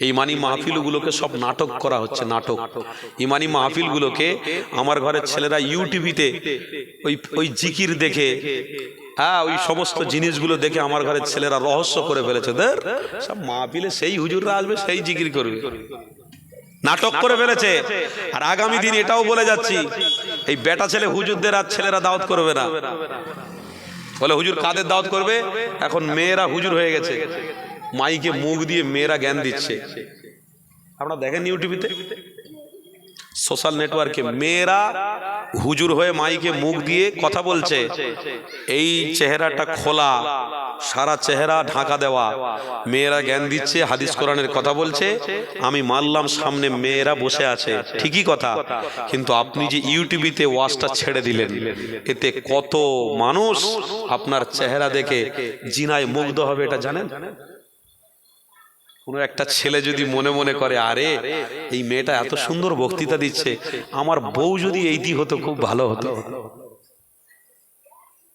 এই ইমানি মাহফিলগুলোকে সব নাটক করা হচ্ছে, নাটক। ইমানি মাহফিলগুলোকে আমার ঘরের ছেলেরা ইউটিভিতে ওই ওই জিকির দেখে হ্যাঁ ওই সমস্ত জিনিসগুলো দেখে আমার ঘরের ছেলেরা রহস্য করে ফেলেছে। দের সব মাহফিলে সেই হুজুররা আসবে, সেই জিকির করবে। নাটক করে ফেলেছে। আর আগামী দিন এটাও বলে যাচ্ছি, এই বেটা ছেলে হুজুরদের আর ছেলেরা দাওয়াত করবে না। বলে, হুজুর কাদের দাওয়াত করবে? এখন মেয়েরা হুজুর হয়ে গেছে। মাইকে মুখ দিয়ে মেয়েরা জ্ঞান দিচ্ছে। আপনারা দেখেন ইউটিভিতে সোশ্যাল নেটওয়ার্কে মেয়েরা হুজুর হয়ে মাইকে মুখ দিয়ে কথা বলছে। এই চেহারাটা খোলা, সারা চেহারা ঢাকা দেওয়া। মেয়েরা জ্ঞান দিচ্ছে, হাদিস কোরআনের কথা বলছে। আমি মানলাম সামনে মেয়েরা বসে আছে। ঠিকই কথা। কিন্তু আপনি যে ইউটিউবিতে ওয়াজটা ছেড়ে দিলেন, এতে কত মানুষ আপনার চেহারা দেখে জিনায় মুগ্ধ হবে এটা জানেন? কোনো একটা ছেলে যদি মনে মনে করে আরে এই মেয়েটা এত সুন্দর বক্তৃতা দিচ্ছে আমার বউ যদি এইটি হতো খুব ভালো হতো।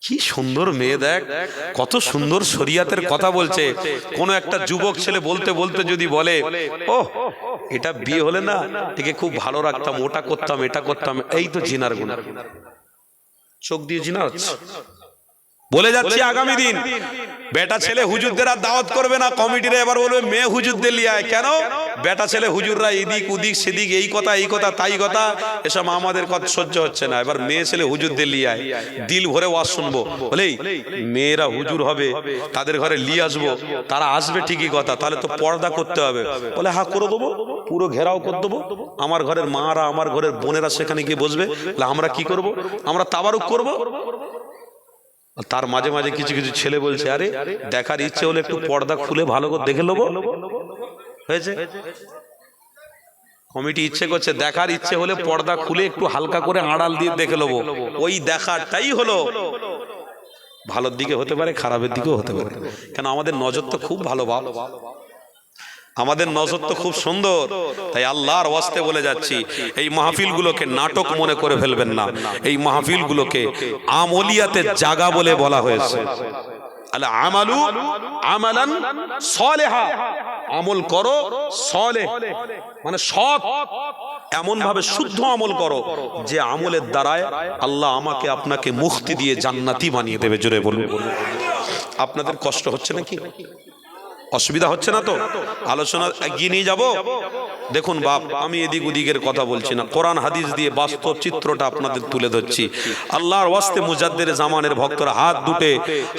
কি সুন্দর মেয়ে দেখ কত সুন্দর শরিয়াতের কথা বলছে। কোন একটা যুবক ছেলে বলতে বলতে যদি বলে ও এটা বিয়ে হলে না একে খুব ভালো রাখতাম ওটা করতাম এটা করতাম এই তো জিনার গুণ। চোখ দিয়ে জিনা হচ্ছে বলে যাচ্ছি আগামী দিন। বেটা ছেলে হুজুরদের আর দাওয়াত করবে না। কমিটিরা এবার বলবে মেয়ে হুজুরদের লিয়ে আয়। কেন? বেটা ছেলে হুজুররা এদিক উদিক সেদিক এই কথা এই কথা তাই কথা এসব আমাদের কথা সহ্য হচ্ছে না। এবার মেয়ে ছেলে হুজুরদের লিয়ে আয়। দিল ভরে ওয়াজ শুনব। বলেই মেয়েরা হুজুর হবে তাদের ঘরে লিয়ে আসব তারা আসবে ঠিকই কথা তাহলে তো পর্দা করতে হবে। বলে হা করে দেবো পুরো ঘেরাও করে দেবো। আমার ঘরের মারা আমার ঘরের বোনেরা সেখানে গিয়ে বসবে। আমরা কি করব? আমরা তাবারুক করব? তার মাঝে মাঝে কিছু কিছু ছেলে বলছে, আরে, দেখার ইচ্ছে হলে একটু পর্দা খুলে ভালো করে দেখে নেব। হয়েছে? কমিটি ইচ্ছে করছে, দেখার ইচ্ছে হলে পর্দা খুলে একটু হালকা করে আড়াল দিয়ে দেখে নেব। ওই দেখাটাই হলো। ভালোর দিকে হতে পারে, খারাপের দিকেও হতে পারে। কেন, আমাদের নজর তো খুব ভালো বাপ। আমাদের নজর তো খুব সুন্দর। তাই আল্লাহর ওয়াস্তে বলে যাচ্ছি, এই মাহফিলগুলোকে নাটক মনে করে ফেলবেন না। এই মাহফিলগুলোকে আমলিয়াতে জাগা বলে বলা হয়েছে। আমালু আমালান সলেহা। আমল করো সলে মানে সৎ। এমন ভাবে শুদ্ধ আমল করো যে আমলের দ্বারায় আল্লাহ আমাকে আপনাকে মুক্তি দিয়ে জান্নাতি বানিয়ে দেবে। জোরে বলুন। আপনাদের কষ্ট হচ্ছে নাকি? অসুবিধা হচ্ছে না তো? আলোচনা এগিয়ে নিয়ে যাব? দেখুন বাপ, আমি এদিক ওদিকের কথা বলছি না। কোরআন, হাদিস দিয়ে বাস্তব চিত্রটা আপনাদের তুলে ধরছি। আল্লাহর ওয়াস্তে মুজাদ্দের জামানের ভক্তরা হাত দুটে,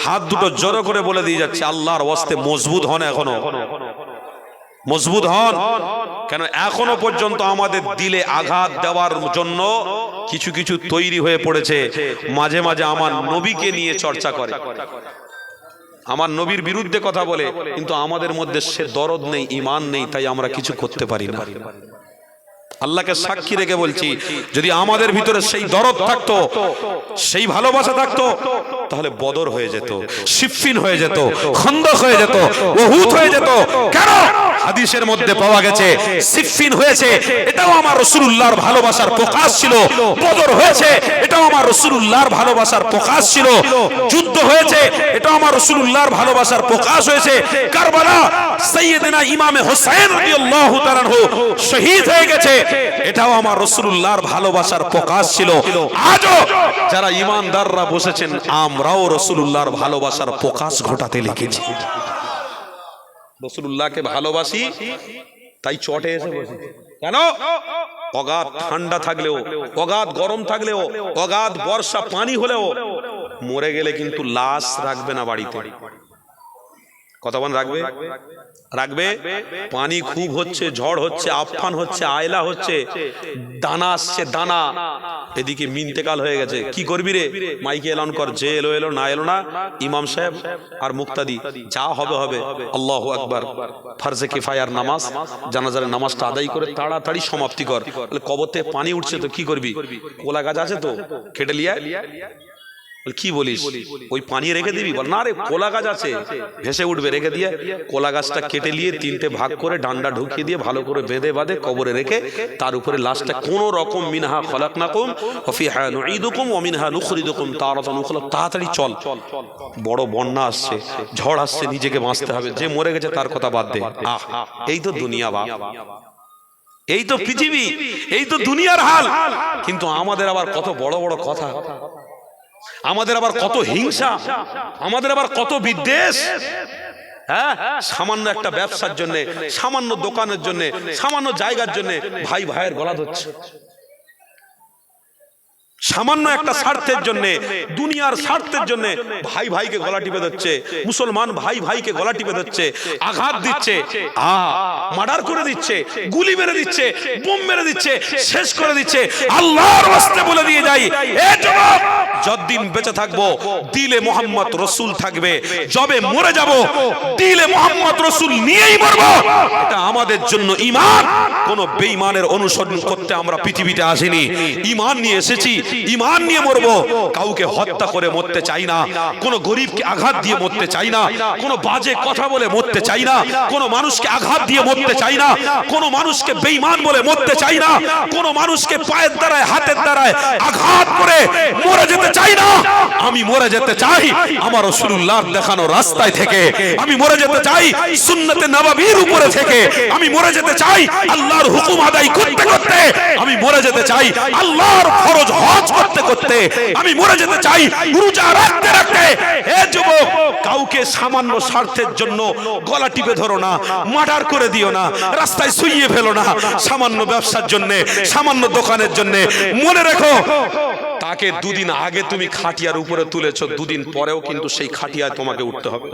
হাত দুটো জড়ো করে বলে দিয়ে যাচ্ছে, আল্লাহর ওয়াস্তে মজবুত হন এখনও। মজবুত হন। কেন এখনও পর্যন্ত আমাদের দিলে আঘাত দেওয়ার জন্য কিছু কিছু তৈরি হয়ে পড়েছে। মাঝে মাঝে আমার নবীকে নিয়ে চর্চা করে। আমার নবীর বিরুদ্ধে কথা বলে কিন্তু আমাদের মধ্যে সে দরদ নেই ইমান নেই তাই আমরা কিছু করতে পারি না। আল্লাহকে সাক্ষী রেখে বলছি যদি আমাদের ভিতরে সেই দরদ থাকতো সেই ভালোবাসা থাকতো তাহলে বদর হয়ে যেত শিফিন হয়ে যেত। খন্দক হয়ে যেত ওহুদ হয়ে যেত। কেন? হাদিসের মধ্যে পাওয়া গেছে সিফিন হয়েছে এটাও আমার রসুল্লাহর ভালোবাসার প্রকাশ ছিল। বদর হয়েছে এটাও আমার রসুল্লাহর ভালোবাসার প্রকাশ ছিল। যুদ্ধ হয়েছে এটাও আমার রসুল্লাহর ভালোবাসার প্রকাশ হয়েছে। কারবালা সৈয়দনা ইমামে হোসেন রাদিয়াল্লাহু শহীদ হয়ে গেছে এটাও আমার রসুল্লাহর ভালোবাসার প্রকাশ ছিল। আজও যারা ইমানদাররা বসেছেন আমরাও রসুল্লাহর ভালোবাসার প্রকাশ ঘটাতে লিখেছি। রসুল্লাহকে ভালোবাসি, তাই চটে এসে বসে কেন? অগাধ ঠান্ডা থাকলেও, অগাধ গরম থাকলেও, অগাধ বর্ষা পানি হলেও, মরে গেলে কিন্তু লাশ রাখবে না বাড়িতে। কতক্ষণ রাখবে? রাখবে? পানি খুব হচ্ছে, ঝড় হচ্ছে, আফান হচ্ছে, আয়লা হচ্ছে, দানা আসছে, দানা। এদিকে মিনতেকাল হয়ে গেছে। কি করবি রে? মাইকে এলান কর, যে এলো এলো, না এলো না, ইমাম সাহেব আর মুক্তাদি, যা হবে হবে। আল্লাহ আকবার। ফার্জে কিফায়ার নামাজ জানাজারের নামাজটা আদায় করে তাড়াতাড়ি সমাপ্তি কর। থেকে পানি উঠছে তো কি করবি? কোলা গাছ আছে তো? খেটে লিয়া কি বলিস? ওই পানি রেখে দিবি? বল না রে কোলা গাছ আছে। ভেসে উঠবে রেখে দিয়ে কোলা গাছটা কেটে নিয়ে তিনটে ভাগ করে ডান্ডা ঢুকিয়ে দিয়ে ভালো করে বেঁধে বাঁধে কবরে রেখে তার উপরে লাশটা কোন রকম মিনহা খলাক নাকুম অফি হ্যাঁ নুঈদুকুম ও মিনহা নুখরিদুকুম তারাতান উখরা তাড়াতাড়ি চল। বড় বন্যা আসছে ঝড় আসছে নিজেকে বাঁচতে হবে। যে মরে গেছে তার কথা বাদ দে। আহ এই তো দুনিয়া বা এই তো পৃথিবী এই তো দুনিয়ার হাল। কিন্তু আমাদের আবার কত বড় বড় কথা। আমাদের আবার কত হিংসা আমাদের আবার কত বিদ্বেষ। হ্যাঁ? সামান্য একটা ব্যবসার জন্য সামান্য দোকানের জন্য সামান্য জায়গার জন্য। ভাই ভাইয়ের গলা ধরছে। সামান্য একটা স্বার্থের জন্য দুনিয়ার স্বার্থের জন্য ভাই ভাইকে গলা টিপে ধরছে মুসলমান ভাই ভাইকে গলা টিপে ধরছে আঘাত দিচ্ছে আ মার্ডার করে দিচ্ছে গুলি মেরে দিচ্ছে বোম মেরে দিচ্ছে শেষ করে দিচ্ছে আল্লাহর ওয়াস্তে বলে দিয়ে যাই। এ যুবক যতদিন বেঁচে থাকব দিলে মোহাম্মদ রসুল থাকবে যবে মরে যাব দিলে মোহাম্মদ রসুল নিয়েই মরবো। এটা আমাদের জন্য ইমান কোন বেঈমানের অনুসরণ করতে আমরা পৃথিবীতে আসিনি। ইমান নিয়ে এসেছি ইমান নিয়ে মরবো কাউকে হত্যা করে মরতে চাই না কোন গরিবকে আঘাত দিয়ে মরতে চাই না কোন বাজে কথা বলে মরতে চাই না কোন মানুষকে আঘাত দিয়ে মরতে চাই না কোন মানুষকে বেঈমান বলে মরতে চাই না কোন মানুষকে পায়ের দ্বারায় হাতের দ্বারায় আঘাত করে মরে যেতে চাই না আমি মরে যেতে চাই আমার রসুল্লাহর দেখানো রাস্তায় থেকে আমি মরে যেতে চাই সুন্নতে নবাবির উপরে থেকে আমি মরে যেতে চাই আল্লাহর হুকুম আদায় করতে করতে আমি মরে যেতে চাই আল্লাহর ফরজ হজ করতে করতে আমি মরে যেতে চাই। রোজা রাখতে রাখতে হে যুবক, কাউকে সামান্য স্বার্থের জন্য গলা টিপে ধরো না, মার্ডার করে দিও না, রাস্তায় শুইয়ে ফেলো না। সামান্য ব্যবসার জন্য, সামান্য দোকানের জন্য মনে রেখো, তাকে দুদিন আগে তুমি খাটিয়ার উপরে তুলেছো, দুদিন পরেও কিন্তু সেই খাটিয়ায় তোমাকে উঠতে হবে।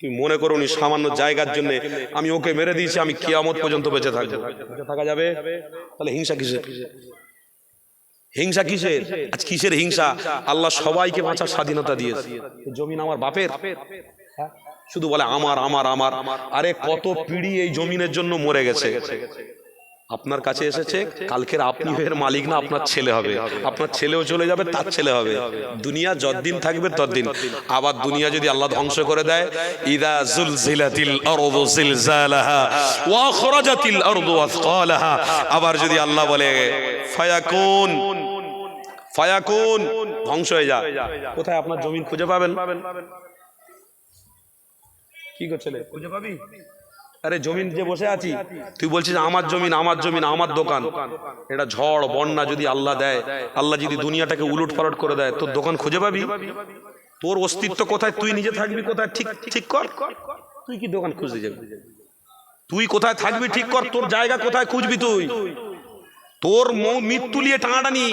তুমি মনে করো উনি সামান্য জায়গার জন্য আমি ওকে মেরে দিয়েছি, আমি কিয়ামত পর্যন্ত বেঁচে থাকব। থাকা যাবে? তাহলে হিংসা কিসের? হিংসা কিসের? আজ কিসের হিংসা? আল্লাহ সবাইকে বাঁচার স্বাধীনতা দিয়েছে। জমিন আমার বাপের? হ্যাঁ? শুধু বলে আমার আমার আমার। আরে কত পিড়ি এই জমিনের জন্য মরে গেছে। আপনার কাছে এসেছে, কালকের আপনি মালিক না, আপনার ছেলে হবে। আপনার ছেলেও চলে যাবে, তার ছেলে হবে। দুনিয়া যতদিন থাকবে, ততদিন। আবার দুনিয়া যদি আল্লাহ ধ্বংস করে দেয়, ইদা জুলজিলাতিল আরদু জিলজালাহা ওয়া আখরাজাতিল আরদু আথকালাহা। আবার যদি আল্লাহ বলে, ফায়াকুন ফায়াকুন ধ্বংস হয়ে যা কোথায় আপনার জমি খুঁজে পাবেন? কি করছিলে খুঁজে পাবি? আরে জমিন যে বসে আছি। তুই বলছিস আমার জমিন আমার জমিন আমার দোকান। এটা ঝড় বন্যা যদি আল্লাহ দেয় আল্লাহ যদি দুনিয়াটাকে উলট পালট করে দেয় তোর দোকান খুঁজে পাবি? তোর অস্তিত্ব কোথায়? তুই নিজে থাকবি কোথায়? ঠিক ঠিক কর। তুই কি দোকান খুঁজতে যাবি? তুই কোথায় থাকবি ঠিক কর? তোর জায়গা কোথায় খুঁজবি তুই? তোর মৌ- মৃত্যু নিয়ে টানাটানি।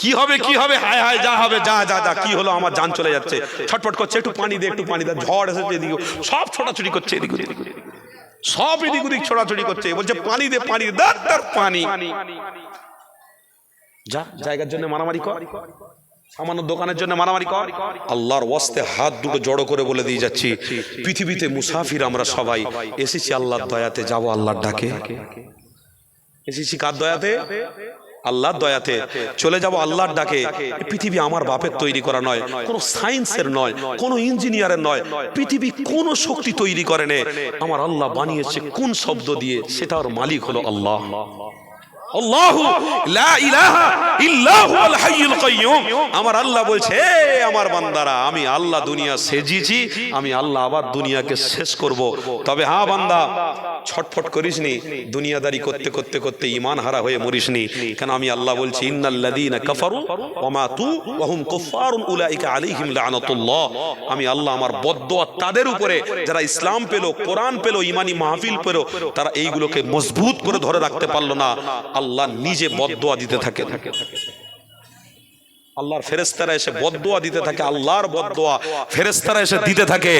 কি হবে কি হবে? হায় হায়, যা হবে, যা যা যা, কি হলো? আমার যান চলে যাচ্ছে। ছটফট করছে, একটু পানি দে, একটু পানি দে। ঝড় এসেছে এদিকে। সব ছোটাছুটি করছে এদিক সব এদিক ওদিক ছোটাছুটি করছে। বলছে, পানি দে পানি দে দাঁড় পানি। যা, জায়গার জন্য মারামারি কর। সামান্য দোকানের জন্য মারামারি কর। আল্লাহর ওয়াস্তে হাত দুটো জড়ো করে বলে দিয়ে যাচ্ছি, পৃথিবীতে মুসাফির আমরা সবাই। এসেছি আল্লাহর দয়াতে, যাব আল্লাহর ডাকে। এসেছি কার দয়াতে? আল্লাহর দয়াতে চলে যাব আল্লাহর ডাকে। পৃথিবী আমার বাপের তৈরি করা নয়, কোনো সায়েন্সের নয়, কোনো ইঞ্জিনিয়ারের নয়। পৃথিবী কোন শক্তি তৈরি করে আমার আল্লাহ বানিয়েছে কোন শব্দ দিয়ে সেটা ওর মালিক হলো আল্লাহ। আমার আল্লাহ বলছে "এ আমার বান্দারা, আমি আল্লাহ দুনিয়া সেজিয়েছি আমি আল্লাহ আবার দুনিয়াকে শেষ করব। তবে হ্যাঁ বান্দা, ছটফট করিসনি, দুনিয়াদারি করতে করতে করতে ঈমান হারা হয়ে মরিসনি। কেন আমি আল্লাহ বলছি ইন্নাল্লাযীনা কাফারু ওয়া মাতু ওয়া হুম কুফফারুন উলাইকা আলাইহিম লানাতুল্লাহ। আমি আল্লাহ আমার বদদোয়া তাদের উপরে, যারা ইসলাম পেল, কোরআন পেল ইমানি মাহফিল পেল, তারা এইগুলোকে মজবুত করে ধরে রাখতে পারল না। আল্লাহ নিজে বদদোয়া দিতে থাকে আল্লাহর ফেরেস্তারা এসে বদদোয়া দিতে থাকে আল্লাহর বদদোয়া ফেরেস্তারা এসে দিতে থাকে।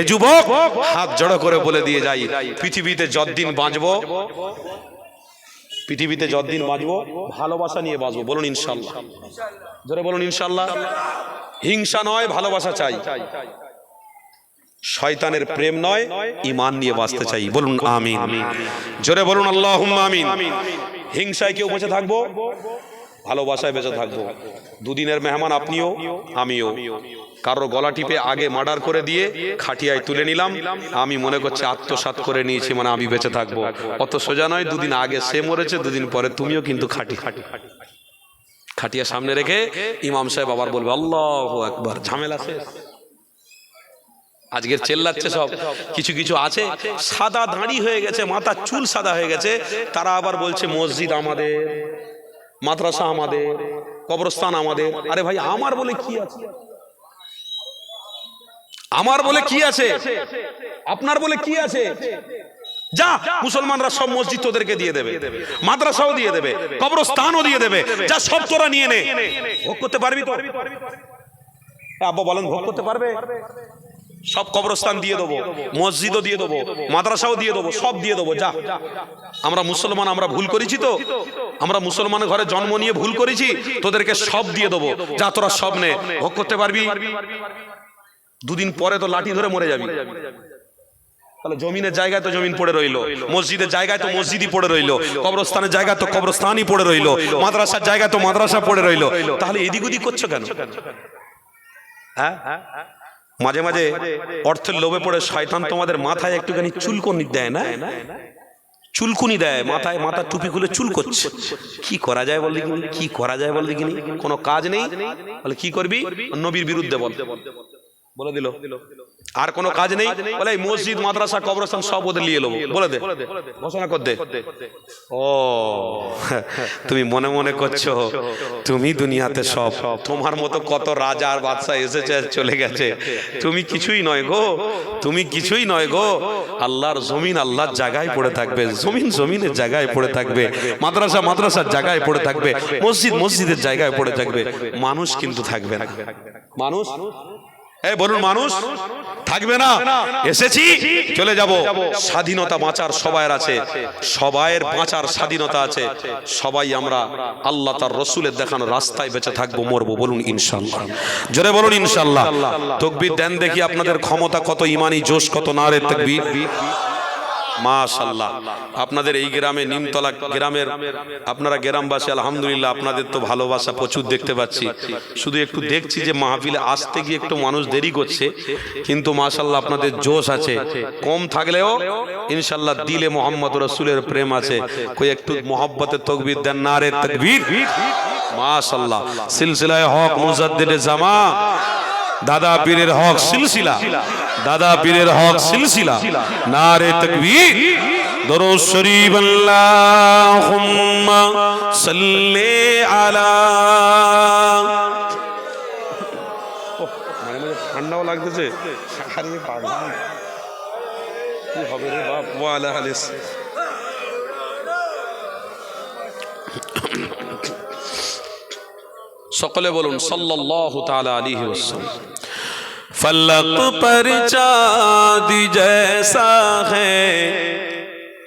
এ যুবক হাত জড়ো করে বলে দিয়ে যাই। পৃথিবীতে যতদিন বাঁচবো পৃথিবীতে যতদিন বাঁচবো ভালোবাসা নিয়ে বাঁচবো। বলুন ইনশাল্লাহ জোরে বলুন ইনশাল্লাহ হিংসা নয় ভালোবাসা চাই। শয়তানের প্রেম নয় ইমান নিয়ে বাঁচতে চাই। বলুন আমিন। জোরে বলুন আল্লাহ আমিন। হিংসায় কেউ বেঁচে থাকব? ভালোবাসায় বেঁচে থাকব। দুদিনের মেহমান আপনিও, আমিও। কারোর গলা টিপে আগে মার্ডার করে দিয়ে খাটিয়ায় তুলে নিলাম। আমি মনে করছি আত্মসাৎ করে নিয়েছি মানে আমি বেঁচে থাকব। অত সোজা নয়, দুদিন আগে সে মরেছে, দুদিন পরে তুমিও কিন্তু খাটি। খাটি খাটিয়া সামনে রেখে ইমাম সাহেব আবার বলবে, আল্লাহ একবার ঝামেলা শেষ। আজকের চেল্লাচ্ছে সব। কিছু কিছু আছে। সাদা দাঁড়ি হয়ে গেছে মাথা চুল সাদা হয়ে গেছে। তারা আবার বলছে মসজিদ আমাদের মাদ্রাসা আমাদের কবরস্থান আমাদের। আরে ভাই আমার বলে কি আছে? আমার বলে কি আছে? আপনার বলে কি আছে? যা মুসলমানরা সব মসজিদ তোদেরকে দিয়ে দেবে। মাদ্রাসাও দিয়ে দেবে। কবরস্থানও দিয়ে দেবে। যা সব তোরা নিয়ে নে। ভোগ করতে পারবি তো? আব্বা বলেন ভোগ করতে পারবে? সব কবরস্থান দিয়ে দেবো, মসজিদও দিয়ে দেবো, মাদ্রাসাও দিয়ে দেবো, সব দিয়ে দেবো, যা। আমরা মুসলমান, আমরা ভুল করেছি তো? আমরা মুসলমান ঘরে জন্ম নিয়ে ভুল করেছি? তোদেরকে সব দিয়ে দেবো, যা তোরা সব নে। ভোগ করতে পারবি? দুদিন পরে তো লাঠি ধরে মরে যাবি। তাহলে জমিনের জায়গায় তো জমিন পড়ে রইল, মসজিদের জায়গায় তো মসজিদই পড়ে রইল, কবরস্থানের জায়গায় তো কবরস্থানই পড়ে রইল, মাদ্রাসার জায়গায় তো মাদ্রাসা পড়ে রইল। তাহলে এদিক ওদিক করছ কেন? হ্যাঁ? মাঝে মাঝে অর্থের লোভে পড়ে শয়তান তোমাদের মাথায় একটুখানি চুলকনি দেয় না? চুলকুনি দেয় মাথায় মাথা টুপি খুলে চুল করছে। কি করা যায় বল দেখিনি? কি করা যায় বল দেখিনি? কোনো কাজ নেই? বলে কি করবি? নবীর বিরুদ্ধে বল। বলে দিল। আর কোনো কাজ নেই? বলে এই মসজিদ মাদ্রাসা কবরস্থান সব ওদের নিয়ে নেব। বলে দে। ঘোষণা কর দে। ও তুমি মনে মনে করছ তুমি দুনিয়াতে সব। তোমার মতো কত রাজা আর বাদশাহ এসেছে চলে গেছে। তুমি কিছুই নয় গো তুমি কিছুই নয় গো। আল্লাহর জমিন আল্লাহর জায়গায় পড়ে থাকবে। জমিন জমিনের জায়গায় পড়ে থাকবে। মাদ্রাসা মাদ্রাসার জায়গায় পড়ে থাকবে। মসজিদ মসজিদের জায়গায় পড়ে থাকবে। মানুষ কিন্তু থাকবে না। মানুষ এই বলুন মানুষ থাকবে না। এসেছি চলে যাব। স্বাধীনতা বাঁচার সবাই আছে। সবাইয়ের বাঁচার স্বাধীনতা আছে। সবাই আমরা আল্লাহ তার রসুলের দেখানো রাস্তায় বেঁচে থাকব মরবো বলুন ইনশাল্লাহ জোরে বলুন ইনশাল্লাহ তকবির দেন দেখি আপনাদের ক্ষমতা কত ইমানি জোশ কত না রে তকবির। মাশাল্লাহ আপনাদের এই গ্রামে নিমতলা গ্রামের আপনারা গ্রামবাসী, আলহামদুলিল্লাহ, আপনাদের তো ভালোবাসা প্রচুর দেখতে পাচ্ছি। শুধু একটু দেখছি যে মাহফিলে আসতে গিয়ে একটু মানুষ দেরি করছে, কিন্তু মাশাল্লাহ আপনাদের জোশ আছে। কম থাকলেও ইনশাল্লাহ দিলে মোহাম্মদ রসুলের প্রেম আছে। কই একটু মোহাব্বতের তকবির দেন না রে তকবির। মাশাল্লাহ সিলসিলায় হক মুজাদ্দিদ জামা দাদা পীরের হক সিলসিলা। দাদা পীরের হক সিলসিলা। নারে তকবীর। দরুদ শরীফ আল্লাহুম্মা সাল্লি আলা মানে ঠান্ডাও লাগতেছে। হবে রে বাপ? ওয়ালা سقلے بولن صلی اللہ তাআলা علیہ وسلم فلق پر چاند جیسا ہے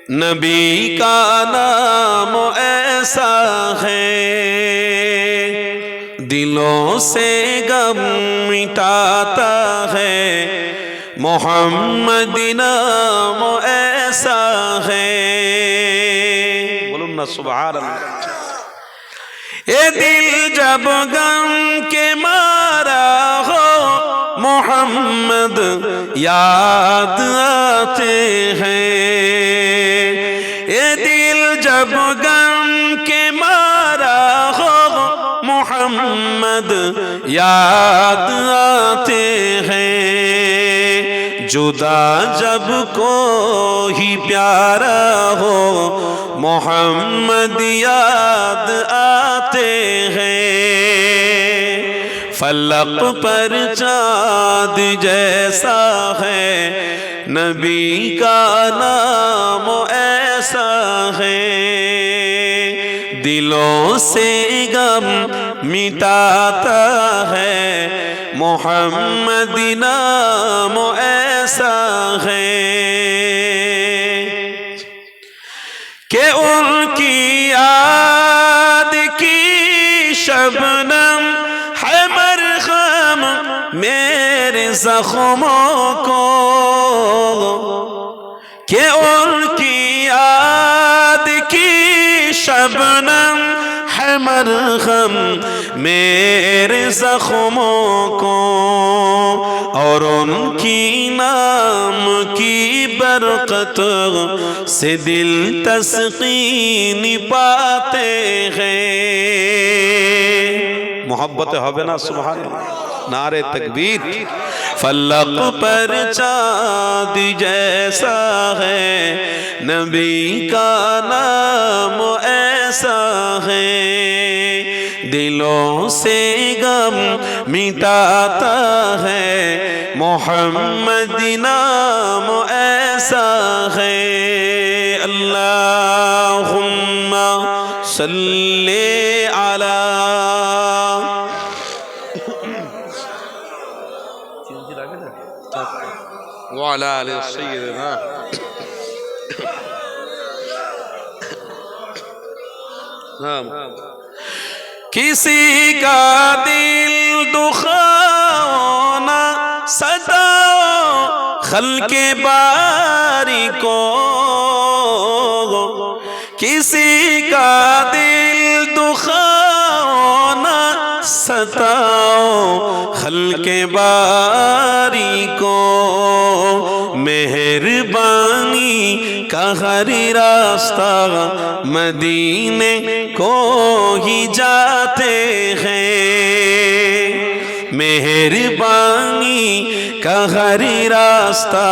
نبی کا نام ایسا ہے دلوں سے غم مٹاتا ہے محمد نام ایسا ہے بولن نا سبحان اللہ এ দিল যাব কে মারা হো মোহাম্মদ, ইয়াদ আতে হ্যাঁ এ দিল যাব কে মারা হো মোহাম্মদ, ইয়াদ হ্যাঁ جدا جب کو ہی پیارا ہو، محمد یاد آتے ہیں۔ فلق پر چاند جیسا ہے، نبی کا نام ایسا ہے۔ دلوں سے غم مٹاتا ہے، محمد نام ایسا ایسا ہے کہ ان کی یاد کی شبنم ہے مرخم میرے زخموں کو کہ ان کی یاد کی شبنم مرخم میرے زخموں کو اور ان کی نام کی برکت سے دل تسکین پاتے ہیں محبت ہوبے نا سبحان اللہ नारे तकबीर फलक पर चाँद जैसा है नबी का नाम ऐसा है दिलों से गम मिटाता है मोहम्मद नाम ऐसा है अल्लाहुम्मा सल्ले अला وعلى آل سيدنا نعم کسی کا دل دخانا صدا خلق باری کو کسی کا دل ستاؤ خلق باری کو مہربانی کا ہر راستہ مدینے کو ہی جاتے ہیں۔ مہربانی کا ہر راستہ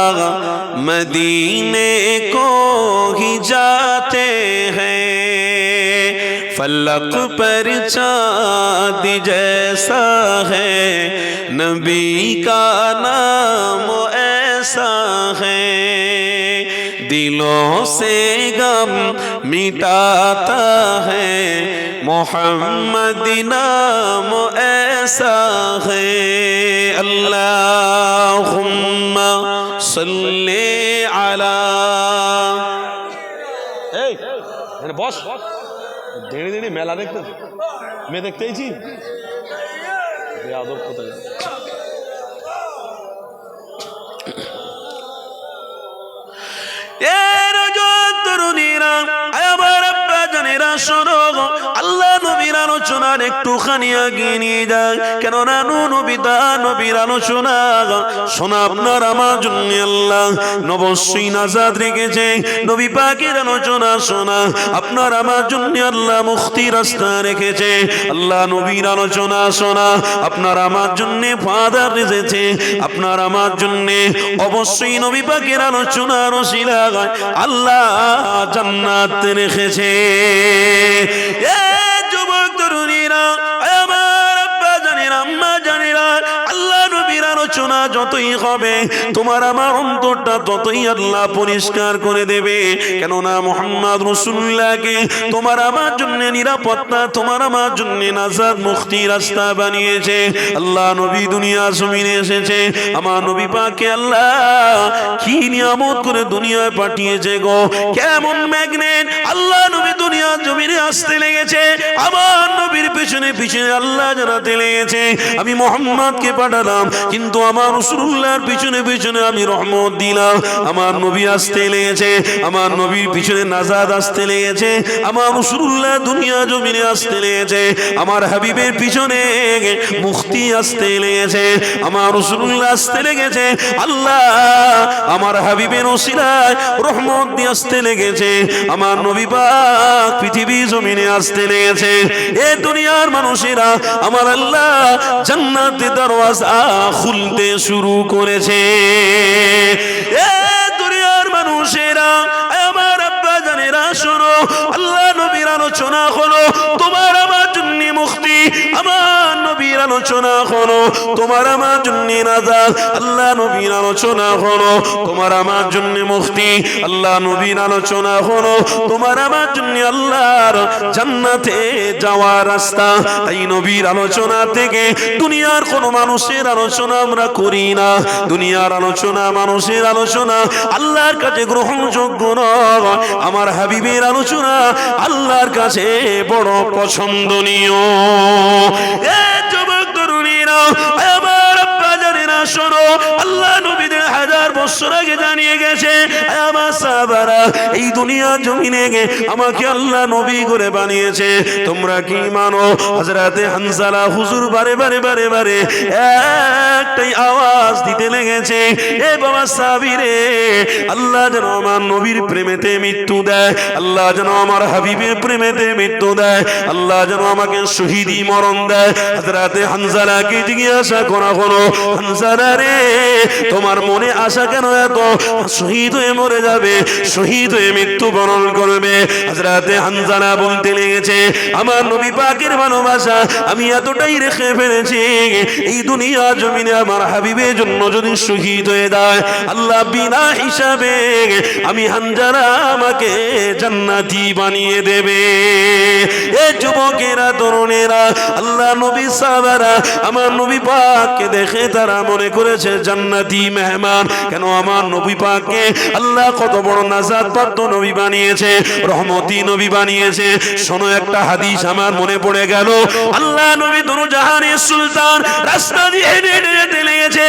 مدینے کو ہی جاتے ہیں۔ فلق پر چاند جیسا ہے نبی کا نام ایسا ہے دلوں سے غم مٹاتا ہے محمد نام ایسا ہے اللہم صل على بوس দেড়ে দেড়ে মেলা দেখতে। মেয়ে দেখতে এইছি আদব কোথায় তরুণীরা জানেরা শোনো আল্লাহ নবীর আলোচনার একটুখানি আগিয়ে নিয়ে যায়। কেননা নু নবী দা নবীর আলোচনা শোনা আপনার আমার জন্য আল্লাহ, নবশ্রী নাজাদ রেখেছে। নবী পাকের আলোচনা শোনা, আপনার আমার জন্য আল্লাহ মুক্তি রাস্তা রেখেছে। আল্লাহ নবীর আলোচনা শোনা, আপনার আমার জন্য ফাদার রেখেছে। আপনার আমার জন্য অবশ্যই নবী পাকের আলোচনা রসিলা আল্লাহ জান্নাত রেখেছে। এ আলোচনা যতই হবে, তোমার আমার অন্তরটা ততই আল্লাহ পরিষ্কার করে দেবে। কেননা মোহাম্মদ রসুল্লাহকে তোমার আমার জন্য নিরাপত্তা, তোমার আমার জন্য নাজাদ মুক্তি রাস্তা বানিয়েছে। আল্লাহ নবী দুনিয়া জমিনে এসেছে। আমার নবী পাকে আল্লাহ কি নিয়ামত করে দুনিয়ায় পাঠিয়েছে গো। কেমন ম্যাগনেট আল্লাহ নবী দুনিয়া জমিনে আসতে লেগেছে। আমার নবীর পিছনে পিছনে আল্লাহ জানাতে লেগেছে। আমি মোহাম্মদকে পাঠালাম, কিন্তু আমার রসুল্লাহর পিছনে পিছনে আমি রহমত দিলাম। আমার নবী আসতে লেগেছে, আমার নবীর পিছনে নাজাদ আসতে লেগেছে, আমার রসুল্লাহ দুনিয়া জমিনে আসতে লেগেছে, আমার হাবিবের পিছনে মুক্তি আসতে লেগেছে, আমার রসুল্লাহ আসতে লেগেছে, আল্লাহ আমার হাবিবের রহমত দিয়ে আসতে লেগেছে, আমার নবী পাক পৃথিবী জমিনে আসতে লেগেছে। এ দুনিয়ার মানুষেরা আমার আল্লাহ জান্নাতে দরওয়াজা খুলতে শুরু করেছে। এ দুনিয়ার মানুষেরা আমার আব্বা জানেরা, শোনো, আল্লাহ নবীর আলোচনা হলো আলোচনা হলো তোমার আমার জন্য নাজাদ আল্লাহ নবীর আলোচনা হলো তোমার আমার জন্য মুক্তি আল্লাহ নবীর আলোচনা হলো তোমার আমার জন্য আল্লাহর জান্নাতে যাওয়ার রাস্তা। তাই নবীর আলোচনা থেকে দুনিয়ার কোন মানুষের আলোচনা আমরা করি না। দুনিয়ার আলোচনা মানুষের আলোচনা আল্লাহর কাছে গ্রহণযোগ্য নয়। আমার হাবিবের আলোচনা আল্লাহর কাছে বড় পছন্দনীয়। এ যুবক তরুণীরা আমার আব্বা জানেরা শোনো আল্লাহ বছর জানিয়ে গেছে আমার সাহাবারা, এই দুনিয়া জমিনে গে আমাকে আল্লাহ নবী করে বানিয়েছে। তোমরা কি মানো? হযরতে হানজালা হুজুর বারে বারে বারে বারে একটাই আওয়াজ দিতে লেগেছে, এ বাবা সাবিরে আল্লাহ যেন আমার নবীর প্রেমেতে মৃত্যু দেয়, আল্লাহ যেন আমার হাবিবের প্রেমেতে মৃত্যু দেয়, আল্লাহ যেন আমাকে শহীদি মরণ দেয়। হযরতে হানজালাকে জিজ্ঞাসা করা হলো, হানজালা রে, তোমার মনে আশা কেন এত? শহীদ হয়ে মরে যাবে, শহীদ হয়ে মৃত্যু বরণ করবে। হযরতে হানজালা বলতে লেগেছে, আমার নবী পাকের ভালোবাসা আমি এতটাই রেখে ফেলেছি। এই দুনিয়া জমিনে আমার হাবিবের জন্য যদি শহীদ হয়ে যায়, আল্লাহ বিনা হিসাবে আমি হানজালা আমাকে জান্নাতি বানিয়ে দেবে। এ যুবকেরা, তরুণেরা, আল্লাহ নবী সাহাবারা, আমার নবী পাককে দেখে তারা মনে করেছে জান্নাতি মেহমান। কেন আমার নবী পাককে আল্লাহ কত বড় নাজাত প্রাপ্ত নবী বানিয়েছে, রহমতি নবী বানিয়েছে। শোনো, একটা হাদিস আমার মনে পড়ে গেল। আল্লাহ নবী দুনু জাহানের সুলতান রাস্তা দিয়ে হেঁটে হেঁটে যেতে লেগেছে।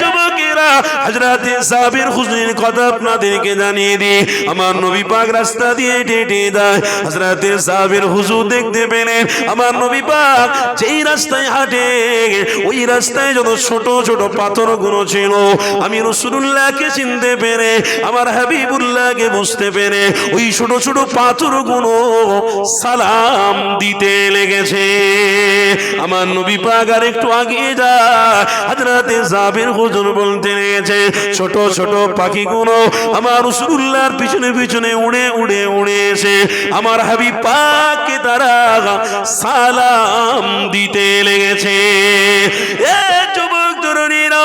যুবকেরা, হযরতে সাবির হুজুরের কথা আপনাদেরকে জানিয়ে দিই। আমার নবী পাক রাস্তা দিয়ে হেঁটে হেঁটে যায়। হযরতে সাবির হুজুর দেখতে পেলেন, আমার নবী পাক যেই রাস্তায় হাঁটে, ওই রাস্তায় যত ছোট ছোট পাথরগুলো ছিল। আমি রসুল্লাহকে চিনতে পেরে, আমার হাবিবুল্লাহকে বুঝতে পেরে ওই ছোট ছোট পাথরগুলো সালাম দিতে লেগেছে। আমার নবী পাক আর একটু আগে যা। হাজরাতে জাবির হুজুর বলতে লেগেছে, ছোট ছোট পাখিগুলো আমার রসুল্লাহর পিছনে পিছনে উড়ে উড়ে উড়ে এসে আমার হাবিব পাককে তারা সালাম দিতে লেগেছে। এ যুবক তরুণীরা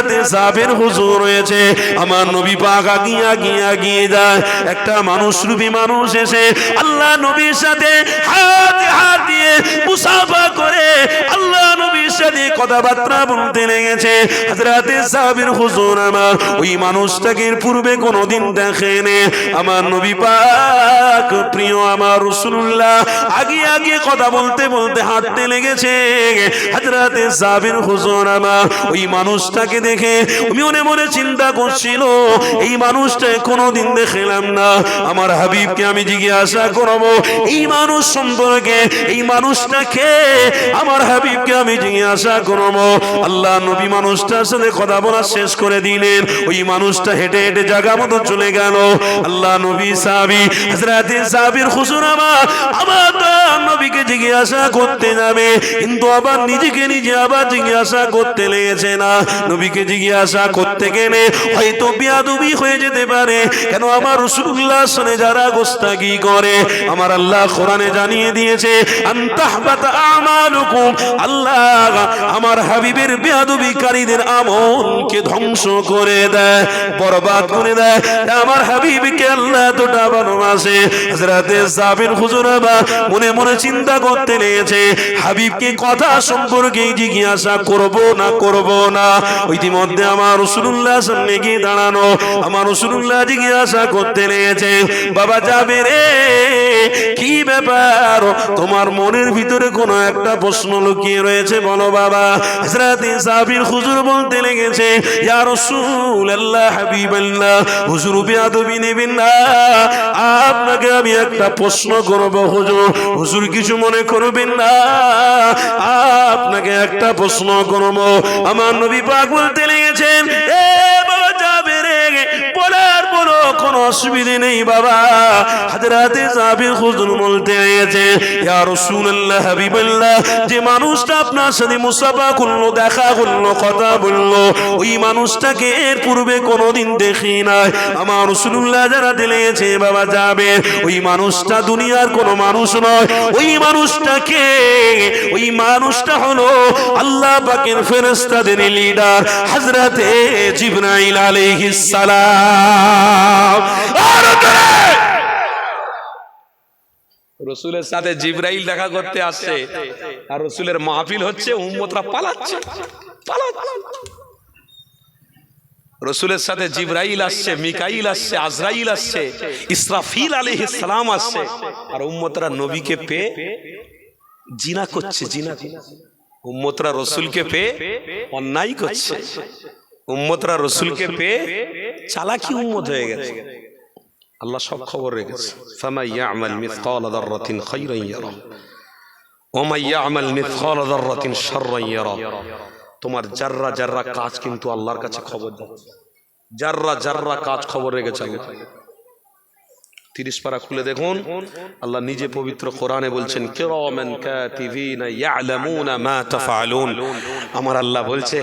হাজরাতে সাবের হুজুর রয়েছে। আমার নবী পাক আগিয়ে আগিয়ে আগিয়ে যায়। একটা মানুষ রূপী মানুষ এসে আল্লাহ নবীর সাথে হাত হাত দিয়ে মুসাফা করে আল্লাহ নবীর সাথে কথাবার্তা বলতে লেগেছে। হাজরাতে সাবির হুজুর আমার ওই এর পূর্বে কোনোদিন দেখেনি। আমার নবী পাক প্রিয় আমার রাসূলুল্লাহ আগে আগে কথা বলতে বলতে হাঁটতে লেগেছে। হযরতে সাবির হুজুর আমার ওই মানুষটাকে দেখে আমি মনে মনে চিন্তা করছিল, এই মানুষটা কোনোদিন দেখলাম না। আমার হাবিবকে আমি জিজ্ঞাসা করব, এই মানুষ সম্পর্কে, এই মানুষটাকে আমার হাবিবকে আমি জিজ্ঞাসা করব। আল্লাহ নবী মানুষটার সাথে কথা বলা শেষ করে দিলেন। ওই মানুষটা হেঁটে হেঁটে জায়গা মতো চলে গেল। আল্লাহ নবী সাহাবি, হযরতে সাহাবীর হুজুর আমার তার নবীকে জিজ্ঞাসা করতে যাবে, কিন্তু আবার নিজেকে নিজে আবার জিজ্ঞাসা করতে লেগেছে না। নবীকে জিজ্ঞাসা করতে গেলে হয়তো বিয়াদবি হয়ে যেতে পারে। কেন আমার রাসূলুল্লাহ শুনে যারা গোস্তাকি করে, আমার আল্লাহ কোরআনে জানিয়ে দিয়েছে আল্লাহ আমার হাবিবের ধ্বংস করে দেয়, বরবাদ করে দেয়। আমার হাবিবকে আল্লাহ ভালোবাসে হযরতে সাবির হুজুর আবার মনে মনে চিন্তা করতে লেগেছে, হাবিবকে কথা সম্পর্কে জিজ্ঞাসা করব না করব না? ইতিমধ্যে আমার রাসূলুল্লাহ সামনে গিয়ে দাঁড়ানো। আমার রাসূলুল্লাহ জিজ্ঞাসা করতে লেগেছে, বাবা যাবে রে? কি ব্যাপার? তোমার মনের ভিতরে কোনো একটা প্রশ্ন লুকিয়ে রয়েছে, বলো বাবা। হুজুর বলতে লেগেছে, ইয়া হাবিবাল্লাহ, হুজুর নেবেন না। আপনাকে আমি একটা প্রশ্ন করব, হুজুর। হুজুর কিছু মনে করবেন না। আপনাকে একটা প্রশ্ন করব। আমার নবী পাক বলতে লেগেছেন। এ কোনো অসুবিধে নেই, বাবা। হাজরাতে জাবির বলতে ইয়া রাসূলুল্লাহ যে মানুষটা আপনার সাথে মুসাফা করল, দেখা করল, কথা বলল, ওই মানুষটাকে এর পূর্বে কোনোদিন দেখি নাই। আমার রাসূলুল্লাহ যারা দিলেছে বাবা, যাবে। ওই মানুষটা দুনিয়ার কোনো মানুষ নয়। ওই মানুষটাকে, ওই মানুষটা হলো আল্লাহ পাকের ফেরেশতাদের লিডার হযরতে জিবরাইল আলাইহিস সালাম। রসুলের সাথে জিব্রাইল দেখা করতে আসছে। আর রসুলের মাহফিল হচ্ছে, উম্মতরা পালাচ্ছে। রসুলের সাথে জিব্রাইল আসছে, মিকাইল আসছে, আজরাইল আসছে, ইসরাফিল আলাইহিস সালাম আসছে। আর উম্মতরা নবীকে পেয়ে জিনা করছে, জিনা। উম্মতরা রসুলকে পেয়ে অন্যায় করছে। উম্মতরা রসুলকে পেয়ে চালাকি উম্মত হয়ে গেছে। আল্লাহ সব খবর রেখেছে। ফামা ইয়ামাল মিসকাল দাররাতিন খাইরান ইয়ারা। ওয়া মা ইয়ামাল মিসকাল দাররাতিন শাররান ইয়ারা। তোমার জাররা জাররা কাজ কিন্তু আল্লাহর কাছে খবর যাচ্ছে জাররা জাররা কাজ খবর রেখেছে আল্লাহ। তিরিশ পারা খুলে দেখুন। আল্লাহ নিজে পবিত্র কোরআনে বলছেন কিরামান কাতিবিনা ইয়ালামুনা মা তাফআলুন আমার আল্লাহ বলছে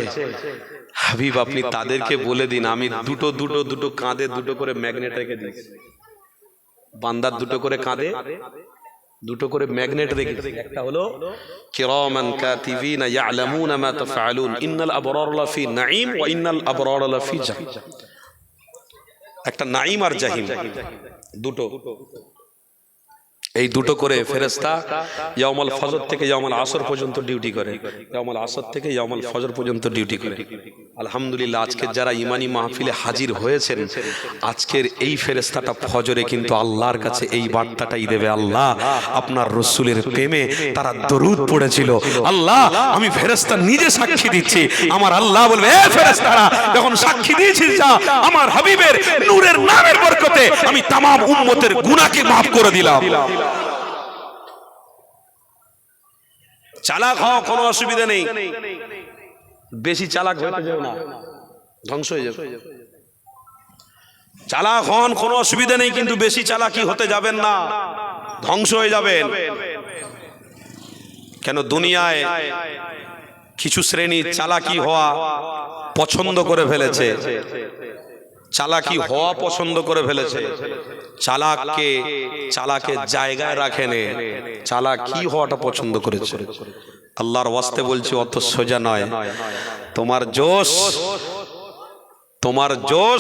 হাবিব আপনি তাদেরকে বলে দিন আমি দুটো দুটো দুটো কাঁধে দুটো করে ম্যাগনেট রেখে দিয়েছি। বান্দার দুটো করে কাঁধে দুটো করে ম্যাগনেট রেখে। একটা হলো কিরামান কাতিবিনা ইয়ালামুনা মা তাফআলুন ইন্নাল আবরার লাফি নাঈম ওয়া ইন্নাল আবরার লাফি জাহিম একটা নাঈম আর জাহিম দুটো। এই দুটো করে ফেরেস্তা ইয়ামাল ফজর থেকে ইয়ামাল আসর পর্যন্ত ডিউটি করে। ইয়ামাল আসর থেকে ইয়ামাল ফজর পর্যন্ত ডিউটি করে। আলহামদুলিল্লাহ আজকের যারা ইমানি মাহফিলে হাজির হয়েছেন আজকের এই ফেরেস্তাটা ফজরে কিন্তু আল্লাহর কাছে এই বার্তাটাই দেবে আল্লাহ। আপনার রসুলের প্রেমে তারা দরুদ পড়েছিল। আল্লাহ আমি ফেরেস্তা নিজে সাক্ষী দিচ্ছি। আমার আল্লাহ বলবে এ ফেরেস্তারা যখন সাক্ষী দিয়েছিস যা আমার হাবিবের নূরের নামের বরকতে আমি তামাম উম্মতের গুনাহকে মাফ করে দিলাম। চালাক হও কোনো অসুবিধা নেই। বেশি চালাক না। ধ্বংস হয়ে যাবে। চালাক হন কোনো অসুবিধা নেই, কিন্তু বেশি চালাকি হতে যাবেন না। ধ্বংস হয়ে যাবেন। কেন দুনিয়ায় কিছু শ্রেণি চালাকি হওয়া পছন্দ করে ফেলেছে। চালাকি হওয়া পছন্দ করে ফেলেছে। চালাককে চালাকে জায়গায় রাখেনে। চালাকি হওয়াটা পছন্দ করেছে। আল্লাহর ওয়াস্তে বলছি অত সোজা নয়। তোমার জোশ। তোমার জোশ।